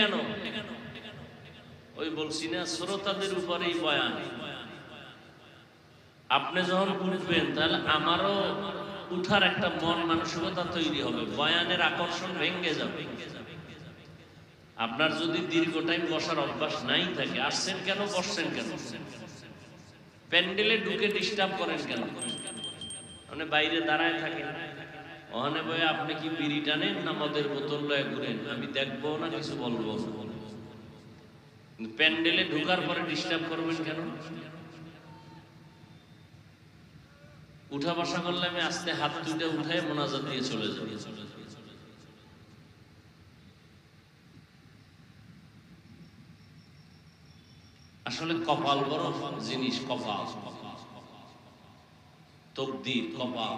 কেন? ওই বলছি না, শ্রোতাদের উপরেই বয়ান। আপনি যখন উঠবেন, তাহলে আমারও উঠার একটা মন মানসিকতা তৈরি হবে। বয়ানের আকর্ষণ ভেঙ্গে যাবে। আপনার যদি দীর্ঘ টাইম বসার অভ্যাস নাই থাকে, আসছেন কেন, বসছেন কেন? প্যান্ডেলে ঢুকে ডিস্টার্ব করেন কেন? মানে বাইরে দাঁড়ায় থাকেন। ওখানে বয়ে আপনি কি বিড়ি টানেন না মদের বোতল লয়ে ঘুরেন? আমি দেখব না, কিছু বলব। প্যান্ডেলে ঢুকার পরে ডিস্টার্ব করবেন কেন? উঠা বসা করলে আমি আস্তে হাত দুইটা উঠায় মোনাজাত দিয়ে চলে যাব আসলে কপাল বড় জিনিস, কপাল। তকদির, কপাল।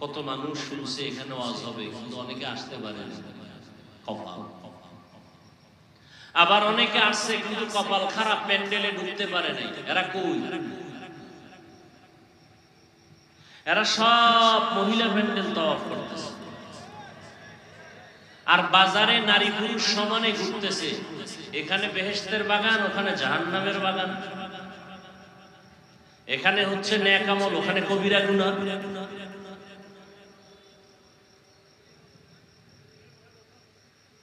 কত মানুষ শুনছে এখানে ওয়াজ হবে, কিন্তু অনেকে আসতে পারে কপাল। আবার অনেকে আসছে, কিন্তু কপাল খারাপ, প্যান্ডেলে ঢুকতে পারে নাই। এরা কই? এরা সব মহিলা প্যান্ডেল তওয়াফ করতেছে। আর বাজারে নারী পুরুষ সমানে ঘুরতেছে। এখানে বেহেশতের বাগান, ওখানে জাহান্নামের বাগান। এখানে হচ্ছে ন্যাকামল, ওখানে কবিরা গুনা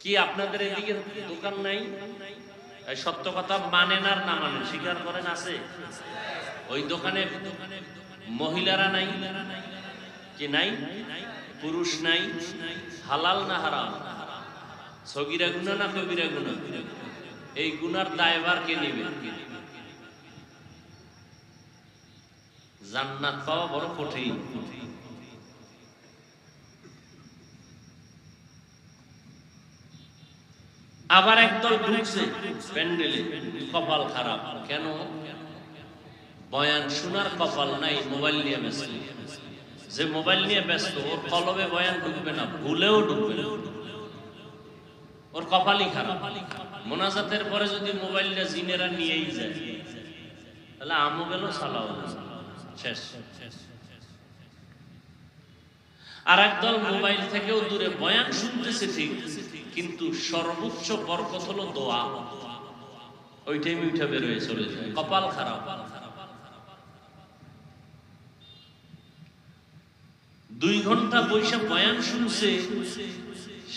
কি আপনাদের এদিকে দোকান নাই? সত্য কথা মানেন আর না মানেন স্বীকার করেন আছে? ওই দোকানে মহিলারা নাই? কি নাই? পুরুষ নাই? হালাল না হারাম? সগিরা গুণা না কবিরা গুণা? এই গুনার দায়ভার কে নেবে? জান্নাত পাওয়া বড় কঠিন। আবার একদল ঢুকছে। প্যান্ডেলে, কপাল খারাপ। কেন? বয়ান শোনার কপাল নাই, মোবাইল নিয়ে ব্যস্ত। যে মোবাইল নিয়ে ব্যস্ত, ওর কলবে বয়ান ঢুকবে না, ভুলেও ঢুকবে ওর কপালই খারাপ। মোনাজাতের পরে যদি মোবাইলটা জিনেরা নিয়েই যায়, তাহলে আমও গেল, সালাও গেল। শেষ। আর একদল মোবাইল থেকেও দূরে বয়ান শুনতেছে ঠিক, কিন্তু সর্বোচ্চ বরকত হলো দোয়া। ওই টাইমে উঠে বেরোয় চলে যায়। কপাল খারাপ। দুই ঘণ্টা বৈশা বয়ান শুনছে,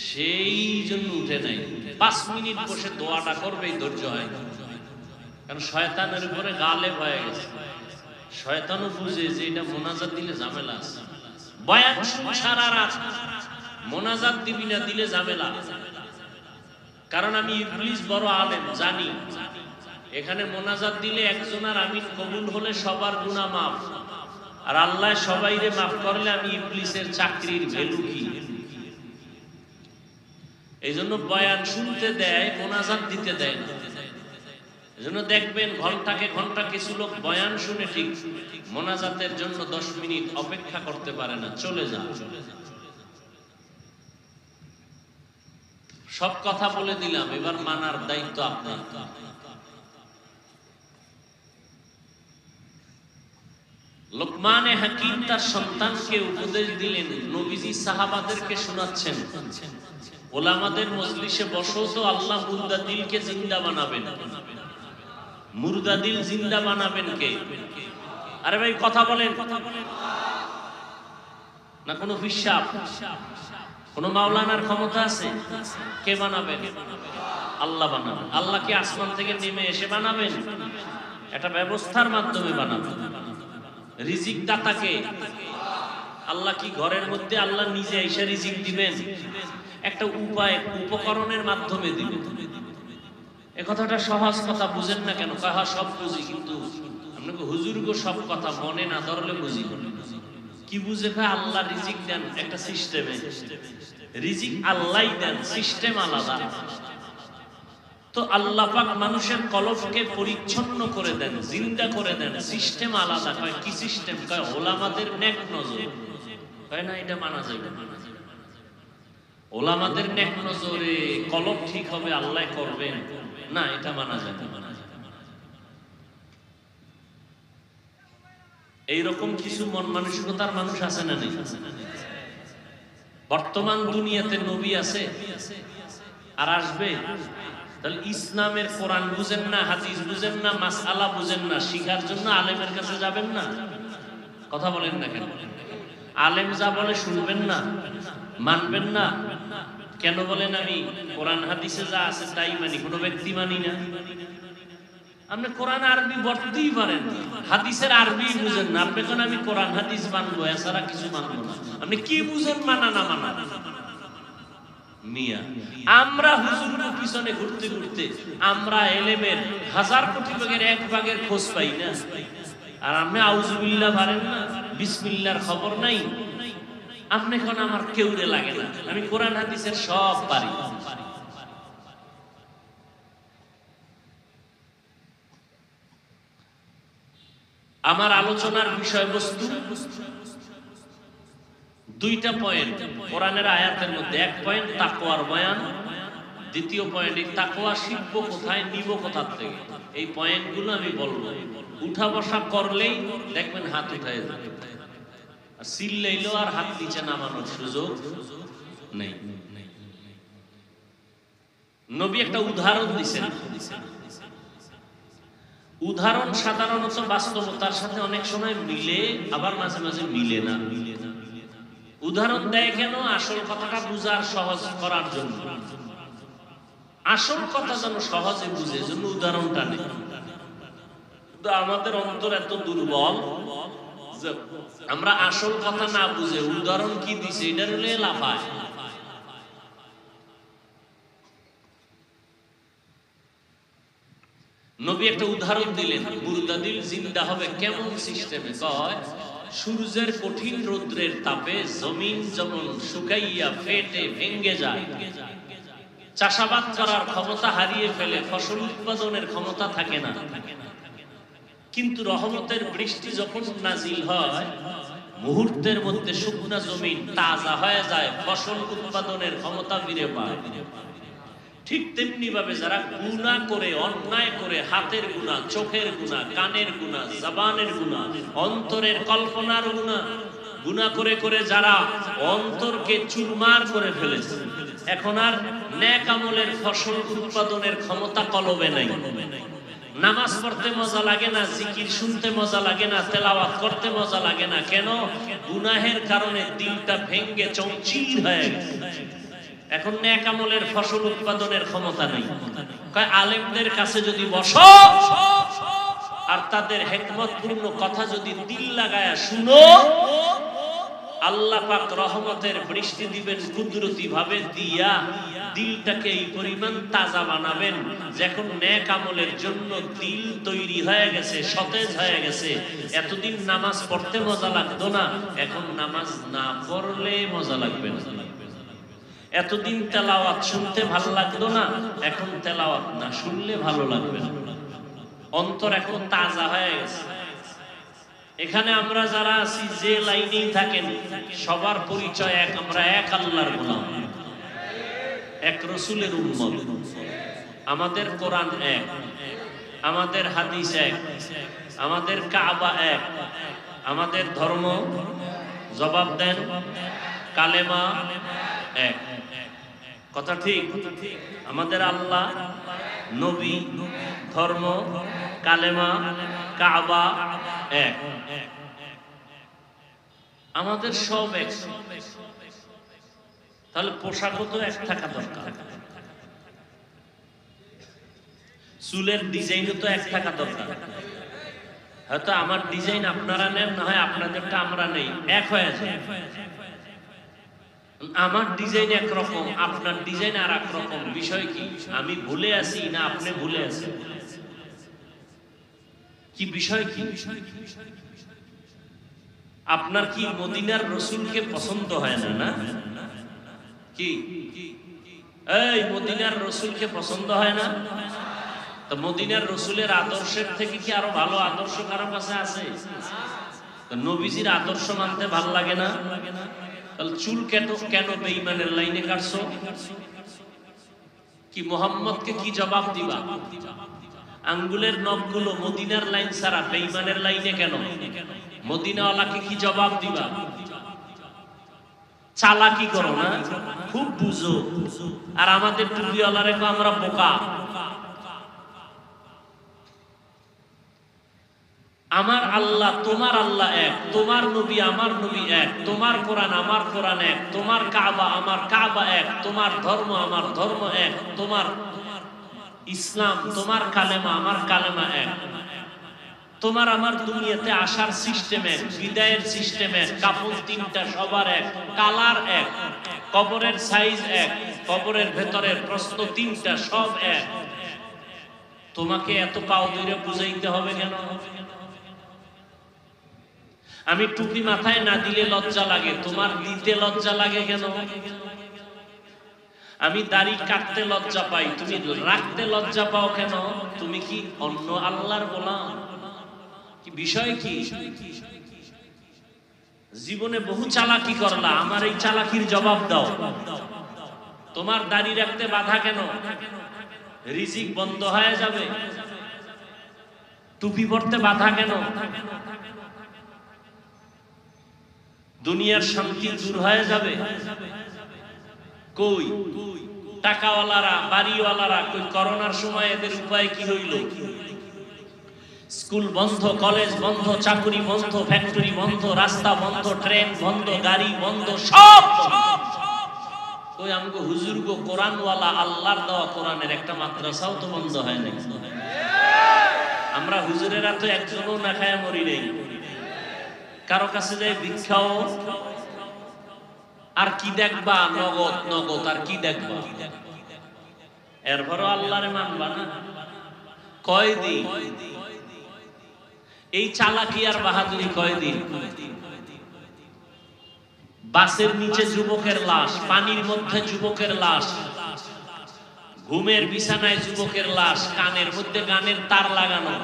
সেই জন্য উঠে নাই। পাঁচ মিনিট বসে দোয়াটা করবে ধৈর্য হয়। কারণ শয়তানের উপরে গালে হয়ে গেছে। শয়তানও বুঝে যে এটা মোনাজাত দিলে ঝামেলা আছে। বয়ান সারা রাত। মোনাজাত দিবি না, দিলে কারণ আমি ইবলিস বড় আলেম, জানি। এখানে মোনাজাত দিলে একজনের আমিন কবুল হলে সবার গুনাহ মাফ। আর আল্লাহ সবাইরে মাফ করলে আমি ইবলিসের চাকরির ভ্যালু কি? এই জন্য বয়ান শুনতে দেয়, মোনাজাত দিতে দেয় না। এজন্য দেখবেন ঘন্টাকে ঘণ্টা কিছু লোক বয়ান শুনে ঠিক, মোনাজাতের জন্য দশ মিনিট অপেক্ষা করতে পারে না, চলে যান। সব কথা বলে দিলাম, এবার মানার দায়িত্ব আপনার। লোকমানে হাকিম তার সন্তানকে উপদেশ দিলেন, নবীজি সাহাবাদেরকে শোনাচ্ছেন, ওলামাদের মজলিসে বসো তো আল্লাহ দিলকে জিন্দা বানাবেন। মুর্দা দিল জিন্দা বানাবেন কে? আরে ভাই, কথা বলেন। না কোনো হিসাব? কোন মাওলানার ক্ষমতা আছে? কে বানাবেন? আল্লাহ বানাবেন। আল্লাহ কি আসমান থেকে নেমে এসে বানাবেন? একটা ব্যবস্থার মাধ্যমে বানাবেন। রিজিক দাতাকে আল্লাহ কি ঘরের মধ্যে আল্লাহ নিজে এসে রিজিক দিবেন? একটা উপায়, উপকরণের মাধ্যমে দিবেন। এ কথাটা সহজ কথা বুঝেন না কেন? কাহা সব বুঝি, কিন্তু আপনাকে হুজুরগো সব কথা মনে না ধরলে বুঝি। কি বুঝে? ভাই আল্লাহ রিজিক দেন একটা সিস্টেমে। রিজিক আল্লাহ দেন, সিস্টেম আলাদা। তো আল্লাহ পাক মানুষের কলবকে পরিচ্ছন্ন করে দেন, জিন্দা করে দেন, সিস্টেম আলাদা। কয়, কি সিস্টেম? কয়, ওলামাদের নেক নজর। কয়, না, এটা মানা যাবে না। ওলামাদের নেক নজরে কলব ঠিক হবে, আল্লাহ করবেন। না, এটা মানা যাবে না। এইরকম কিছু মন মানসিকতার মানুষ আছে না নেই? বর্তমান দুনিয়াতে নবী আছে, আর আসবে? তাহলে ইসলামের কোরআন বুঝেন না, হাদিস বুঝেন না, মাসআলা বুঝেন না, শিখার জন্য আলেমের কাছে যাবেন না? কথা বলেন না কেন? আলেম যা বলে শুনবেন না, মানবেন না? কেন বলেন আমি কোরআন হাদিসে যা আছে তাই মানি, কোনো ব্যক্তি মানি না। আপনি কোরআন আরবি বলতেই পারেন, হাদিসের আরবি বুঝেন না। আপনি কেন আমি কোরআন হাদিস মানবো? এছাড়া কিছু মানবো না। আপনি কি বুঝেন মানা না মানা? মিয়া, আমরা হুজুর পিছনে ঘুরতে ঘুরতে আমরা এলেমের হাজার কোটি ভাগের এক ভাগের খোঁজ পাই না। আর আপনি আউজুবিল্লাহ পারেন না বিসমিল্লার খবর নাই। আপনি এখন আমার কেউরে লাগে না। আমি কোরআন, হাদিসের সব পারি। আমার আলোচনার বিষয়বস্তু, দুইটা পয়েন্ট কোরআনের আয়াতের মধ্যে। এক পয়েন্ট তাকোয়ার বয়ান। দ্বিতীয় পয়েন্ট এই তাকওয়া শিখব কোথায়, নিব কোথার থেকে? এই পয়েন্টগুলো আমি বলব। উঠা বসা করলেই দেখবেন হাত উঠায় যাবে। আর সিল্লাইলেও আর হাত নিচে নামানোর সুযোগ নেই। নবী একটা উদাহরণ দিছেন। উদাহরণ সাধারণত বাস্তবতার সাথে অনেক সময় মিলে, আবার মাঝে মাঝে মিলে না। উদাহরণ দেয় কেন? আসল কথাটা বুঝার সহজ করার জন্য। আসল কথা যেন সহজে বুঝে জন্য উদাহরণটা নেই। আমাদের অন্তর এত দুর্বল। আমরা আসল কথা না বুঝে উদাহরণ কি দিছে এটার হলে লাফায়। নবী একটা উদাহরণ দিলেন মুরদাদিল জিন্দা হবে কেমন সিস্টেমে? কয়, সূর্যের কঠিন রৌদ্রের তাপে জমিন যেমন শুকাইয়া ফেটে ভেঙ্গে যায়। চাষাবাদ করার ক্ষমতা হারিয়ে ফেলে, ফসল উৎপাদনের ক্ষমতা থাকে না। কিন্তু রহমতের বৃষ্টি যখন নাজিল হয়, মুহূর্তের মধ্যে শুকনা জমিন তাজা হয়ে যায়, ফসল উৎপাদনের ক্ষমতা ফিরে পায়। ঠিক তেমনি ভাবে যারা গুণা করে, অন্যায় করে, হাতের গুণা, চোখের গুণা, কানের গুণা, জবানের গুণা, অন্তরের কল্পনার গুণা গুণা করে করে যারা অন্তরকে চুরমার করে ফেলেছে, এখন আর ন্যাক আমলের ফসল উৎপাদনের ক্ষমতা কলবে নাই। নামাজ পড়তে মজা লাগে না, জিকির শুনতে মজা লাগে না, তেলাওয়াত করতে মজা লাগে না। কেন? গুনাহের কারণে দিলটা ভেঙ্গে চৌচির হয়ে এখন ন্যাক আমলের ফসল উৎপাদনের ক্ষমতা নেই। আলেমদের কাছে যদি বস, আর তাদের হেকমতপূর্ণ কথা যদি দিল লাগায়া শুনো আল্লাহ পাক রহমতের বৃষ্টি দিবেন, কুদরতি ভাবে দিয়া দিলটাকে এই পরিমাণ তাজা বানাবেন। যখন ন্যাক আমলের জন্য দিল তৈরি হয়ে গেছে, সতেজ হয়ে গেছে, এতদিন নামাজ পড়তে মজা লাগতো না, এখন নামাজ না পড়লে মজা লাগবে না। এতদিন তেলাওয়াত শুনতে ভালো লাগতো না, এখন তেলাওয়াত না শুনলে ভালো লাগবে না। অন্তর এখন তাজা হয়ে গেছে। এখানে আমরা যারা আছি, যে লাইনেই থাকেন, সবার পরিচয় এক, আমরা এক আল্লাহর গোলাম। এক রসুলের উম্মত। আমাদের কোরআন এক, আমাদের হাদিস এক, আমাদের কাবা এক। আমাদের ধর্ম, জবাব দেন, কালেমা এক। কথা ঠিক? আমাদের আল্লাহ, নবী, ধর্ম, কালেমা কাবা আমাদের সব এক তাহলে পোশাকও তো এক থাকা দরকার। চুলের ডিজাইনও তো এক থাকা দরকার। হয়তো আমার ডিজাইন আপনারা নেন, না হয় আপনাদেরটা আমরা নেই। এক হয়ে যায়। আমার ডিজাইন একরকম, আপনার ডিজাইন আর এক রকম। বিষয় কি? আমি ভুলে আছি না আপনি ভুলে আছেন? কি বিষয় কি? আপনার কি মদিনার রসুলকে পছন্দ হয় না না? কি? এই, মদিনার রসুলকে পছন্দ হয় না? তো মদিনার রসুলের আদর্শের থেকে কি আরও ভালো আদর্শ কারও কাছে আছে? নবীজির আদর্শ মানতে ভালো লাগে না? তাহলে চুল কেন কেন বেইমানের লাইনে কাটছো? কি মোহাম্মদকে কি জবাব দিবা? আঙ্গুলের নখগুলো মদিনার লাইন ছাড়া বেইমানের লাইনে কেন? মদিনাওয়ালাকে কি জবাব দিবা? চালাকি করো না? খুব বুঝো। আর আমাদের টুপিওয়ালারে আমরা বোকা। আমার আল্লাহ, তোমার আল্লাহ এক, তোমার নবী আমার নবী এক, তোমার কোরআন আমার কোরআন এক, তোমার কাবা আমার কাবা এক, তোমার ধর্ম আমার ধর্ম এক, তোমার ইসলাম, তোমার কালেমা আমার কালেমা এক। তোমার আমার দুনিয়াতে আসার সিস্টেম বিদায়ের সিস্টেম কাপড় তিনটা সবার এক, কালার এক, কবরের সাইজ এক, কবরের ভেতরের প্রশ্ন তিনটা সব এক। তোমাকে এত পাও ধরে বুঝাইতে হবে কেন? আমি টুপি মাথায় না দিলে লজ্জা লাগে, তোমার দিতে লজ্জা লাগে কেন? আমি দাড়ি কাটতে লজ্জা পাই, তুমি রাখতে লজ্জা পাও কেন? তুমি কি অন্য আল্লাহর গোলাম? কি বিষয় কি? জীবনে বহু চালাকি করলা, আমার এই চালাকির জবাব দাও। তোমার দাড়ি রাখতে বাধা কেন? রিজিক বন্ধ হয়ে যাবে। টুপি পরতে বাধা কেন? দুনিয়ার শান্তি দূর হয়ে যাবে। কই? টাকাওয়ালারা, বাড়িওয়ালারা কই, করোনার সময় এদের উপায় কি হইল? স্কুল বন্ধ, কলেজ বন্ধ, চাকরি বন্ধ, ফ্যাক্টরি বন্ধ, রাস্তা বন্ধ, ট্রেন বন্ধ, গাড়ি বন্ধ, সব ওই আমাকে হুজুর গো, কোরআনওয়ালা আল্লাহর দেওয়া কোরআনের একটা মাদ্রাসাও তো বন্ধ হয় নাই। আমরা হুজুরেরা তো একজনও না খায় মরি নেই। কারও কাছে যায় ভিক্ষাও আর কি দেখবা? নগদ নগদ, আর কি দেখবা? এরপরও আল্লাহরে মানবা না? কয়দিন এই চালাকি আর বাহাদুরি কয়দিন বাসের নিচে যুবকের লাশ, পানির মধ্যে যুবকের লাশ, ঘুমের বিছানায় যুবকের লাশ, কানের মধ্যে গানের তার লাগানো।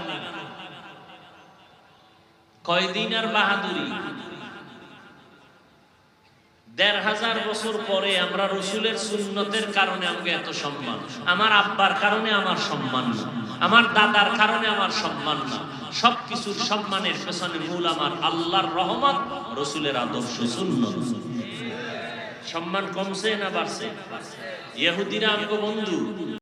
কয়দিন আর বাহাদুরি? দেড় হাজার বছর পরে আমরা রসুলের সুন্নতের কারণে আমাকে এত সম্মান। আমার আব্বার কারণে আমার সম্মান আমার দাদার কারণে আমার সম্মান না। সবকিছুর সম্মানের পেছনে মূল আমার আল্লাহর রহমান রসুলের আদর্শ সুন্নত। সম্মান কমছে না বাড়ছে? ইহুদিরা আমাকে বন্ধু